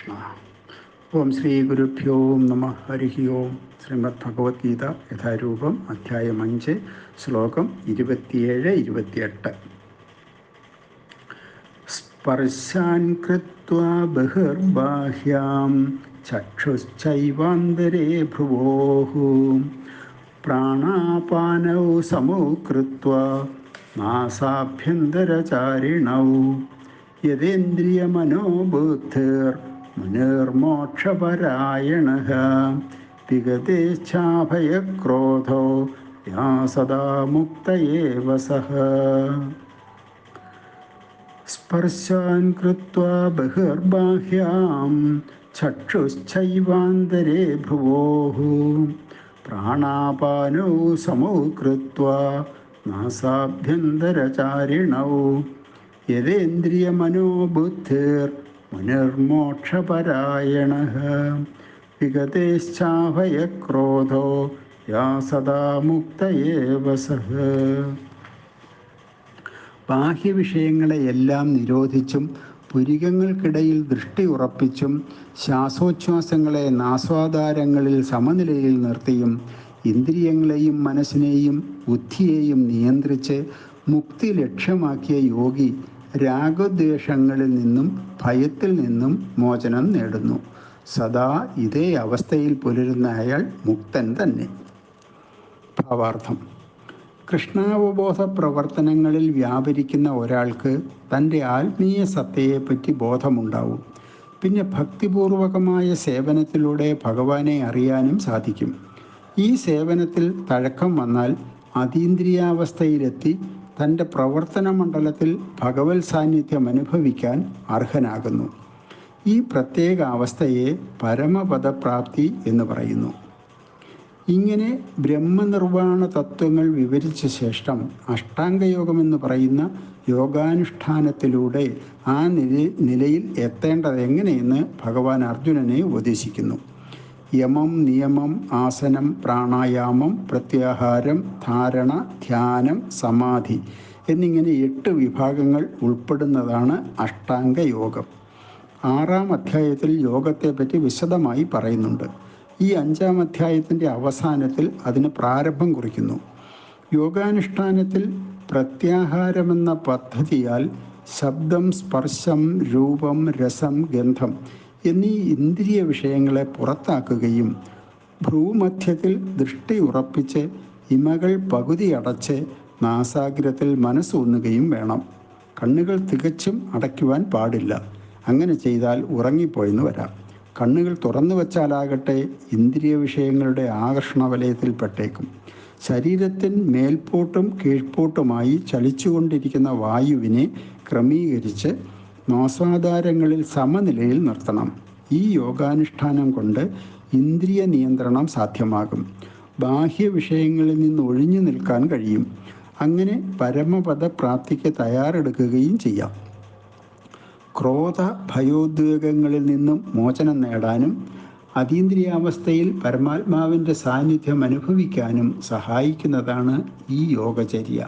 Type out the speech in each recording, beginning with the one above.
കൃഷ്ണ ഓം ശ്രീ ഗുരുഭ്യോ നമ ഹരി ഓം. ശ്രീമദ് ഭഗവത്ഗീത യഥാരൂപം അധ്യായം അഞ്ച് ശ്ലോകം ഇരുപത്തിയേഴ് ഇരുപത്തിയെട്ട്. സ്പർശാൻ കൃത്വ ബഹിർബാഹ്യാം ചക്ഷുശ്ചൈവാന്തരേ ഭ്രുവോഹു പ്രാണാപാനൗ സമോ കൃത്വ നാസാഭ്യന്തരചാരിണൗ. യതേന്ദ്രിയമനോബുദ്ധിർ മുനിർമോക്ഷപരായണ. വിഗതേച്ഛാഭയക്രോധോ യാ സദാ മുക്തയേവ സഹ. സ്പർശാൻ കൃത്വാ ബഹിർബാഹ്യാം ചക്ഷുശ്ചൈവാന്തരേ ഭുവോः പ്രാണാപാനോ സമോ കൃത്വാ നാസാഭ്യന്തരചാരിണൗ. യതേന്ദ്രിയമനോബുദ്ധിർ യതേന്ദ്രിയമനോബുദ്ധിർമുനിർമോക്ഷപരായണः വിഗതേശ്ചാഭയക്രോധോ യാ സദാ മുക്തയേവ സഹ ബാഹ്യവിഷയങ്ങളെയെല്ലാം നിരോധിച്ചും പുരികങ്ങൾക്കിടയിൽ ദൃഷ്ടി ഉറപ്പിച്ചും ശ്വാസോച്ഛ്വാസങ്ങളെ നാസ്വാദാരങ്ങളിൽ സമനിലയിൽ നിർത്തിയും ഇന്ദ്രിയങ്ങളെയും മനസ്സിനെയും ബുദ്ധിയെയും നിയന്ത്രിച്ച് മുക്തി ലക്ഷ്യമാക്കിയ യോഗി രാഗദ്വേഷങ്ങളിൽ നിന്നും ഭയത്തിൽ നിന്നും മോചനം നേടുന്നു. സദാ ഇതേ അവസ്ഥയിൽ പുലരുന്ന അയാൾ മുക്തൻ തന്നെ. ഭാവാർത്ഥം. കൃഷ്ണാവബോധ പ്രവർത്തനങ്ങളിൽ വ്യാപരിക്കുന്ന ഒരാൾക്ക് തന്റെ ആത്മീയ സത്തയെപ്പറ്റി ബോധമുണ്ടാവും. പിന്നെ ഭക്തിപൂർവകമായ സേവനത്തിലൂടെ ഭഗവാനെ അറിയാനും സാധിക്കും. ഈ സേവനത്തിൽ തഴക്കം വന്നാൽ അതീന്ദ്രിയാവസ്ഥയിലെത്തി തന്റെ പ്രവർത്തന മണ്ഡലത്തിൽ ഭഗവത് സാന്നിധ്യം അനുഭവിക്കാൻ അർഹനാകുന്നു. ഈ പ്രത്യേക അവസ്ഥയെ പരമപദപ്രാപ്തി എന്ന് പറയുന്നു. ഇങ്ങനെ ബ്രഹ്മനിർവാണ തത്വങ്ങൾ വിവരിച്ച ശേഷം അഷ്ടാംഗയോഗമെന്ന് പറയുന്ന യോഗാനുഷ്ഠാനത്തിലൂടെ ആ നില നിലയിൽ എത്തേണ്ടത് എങ്ങനെയെന്ന് ഭഗവാൻ അർജുനനെ ഉപദേശിക്കുന്നു. യമം നിയമം ആസനം പ്രാണായാമം പ്രത്യാഹാരം ധാരണ ധ്യാനം സമാധി എന്നിങ്ങനെ എട്ട് വിഭാഗങ്ങൾ ഉൾപ്പെടുന്നതാണ് അഷ്ടാംഗ യോഗം. ആറാം അധ്യായത്തിൽ യോഗത്തെപ്പറ്റി വിശദമായി പറയുന്നുണ്ട്. ഈ അഞ്ചാം അധ്യായത്തിന്റെ അവസാനത്തിൽ അതിന് പ്രാരംഭം കുറിക്കുന്നു. യോഗാനുഷ്ഠാനത്തിൽ പ്രത്യാഹാരമെന്ന പദ്ധതിയാൽ ശബ്ദം സ്പർശം രൂപം രസം ഗന്ധം എന്നീ ഇന്ദ്രിയ വിഷയങ്ങളെ പുറത്താക്കുകയും ഭ്രൂമധ്യത്തിൽ ദൃഷ്ടി ഉറപ്പിച്ച് ഇമകൾ പകുതി അടച്ച് നാസാഗ്രത്തിൽ മനസ്സൂന്നുകയും വേണം. കണ്ണുകൾ തികച്ചും അടയ്ക്കുവാൻ പാടില്ല. അങ്ങനെ ചെയ്താൽ ഉറങ്ങിപ്പോയെന്ന് വരാം. കണ്ണുകൾ തുറന്നു വച്ചാലാകട്ടെ ഇന്ദ്രിയ വിഷയങ്ങളുടെ ആകർഷണ വലയത്തിൽ വലയത്തിൽപ്പെട്ടേക്കും ശരീരത്തിൻ മേൽപോട്ടും കീഴ്പോട്ടുമായി ചലിച്ചുകൊണ്ടിരിക്കുന്ന വായുവിനെ ക്രമീകരിച്ച് മാസാധാരങ്ങളിൽ സമനിലയിൽ നിർത്തണം. ഈ യോഗാനുഷ്ഠാനം കൊണ്ട് ഇന്ദ്രിയ നിയന്ത്രണം സാധ്യമാകും. ബാഹ്യ വിഷയങ്ങളിൽ നിന്ന് ഒഴിഞ്ഞു നിൽക്കാൻ കഴിയും. അങ്ങനെ പരമപദ പ്രാപ്തിക്ക് തയ്യാറെടുക്കുകയും ചെയ്യാം. ക്രോധ ഭയോദ്വേഗങ്ങളിൽ നിന്നും മോചനം നേടാനും അതീന്ദ്രിയാവസ്ഥയിൽ പരമാത്മാവിന്റെ സാന്നിധ്യം അനുഭവിക്കാനും സഹായിക്കുന്നതാണ് ഈ യോഗചര്യ.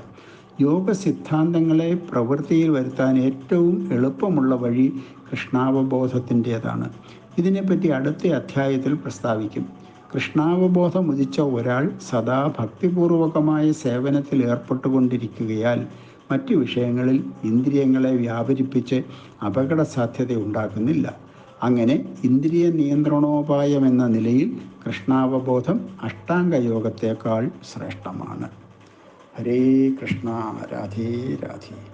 യോഗ സിദ്ധാന്തങ്ങളെ പ്രവൃത്തിയിൽ വരുത്താൻ ഏറ്റവും എളുപ്പമുള്ള വഴി കൃഷ്ണാവബോധത്തിന്റെതാണ്. ഇതിനെപ്പറ്റി അടുത്ത അധ്യായത്തിൽ പ്രസ്താവിക്കും. കൃഷ്ണാവബോധം ഉദിച്ച ഒരാൾ സദാ ഭക്തിപൂർവകമായ സേവനത്തിൽ ഏർപ്പെട്ടുകൊണ്ടിരിക്കുകയാൽ മറ്റു വിഷയങ്ങളിൽ ഇന്ദ്രിയങ്ങളെ വ്യാപരിപ്പിച്ച് അപകട സാധ്യത ഉണ്ടാക്കുന്നില്ല അങ്ങനെ ഇന്ദ്രിയ നിയന്ത്രണോപായം എന്ന നിലയിൽ കൃഷ്ണാവബോധം അഷ്ടാംഗയോഗത്തേക്കാൾ ശ്രേഷ്ഠമാണ്. ഹരേ കൃഷ്ണ രാധേ രാധേ.